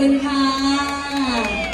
คุณค่ะ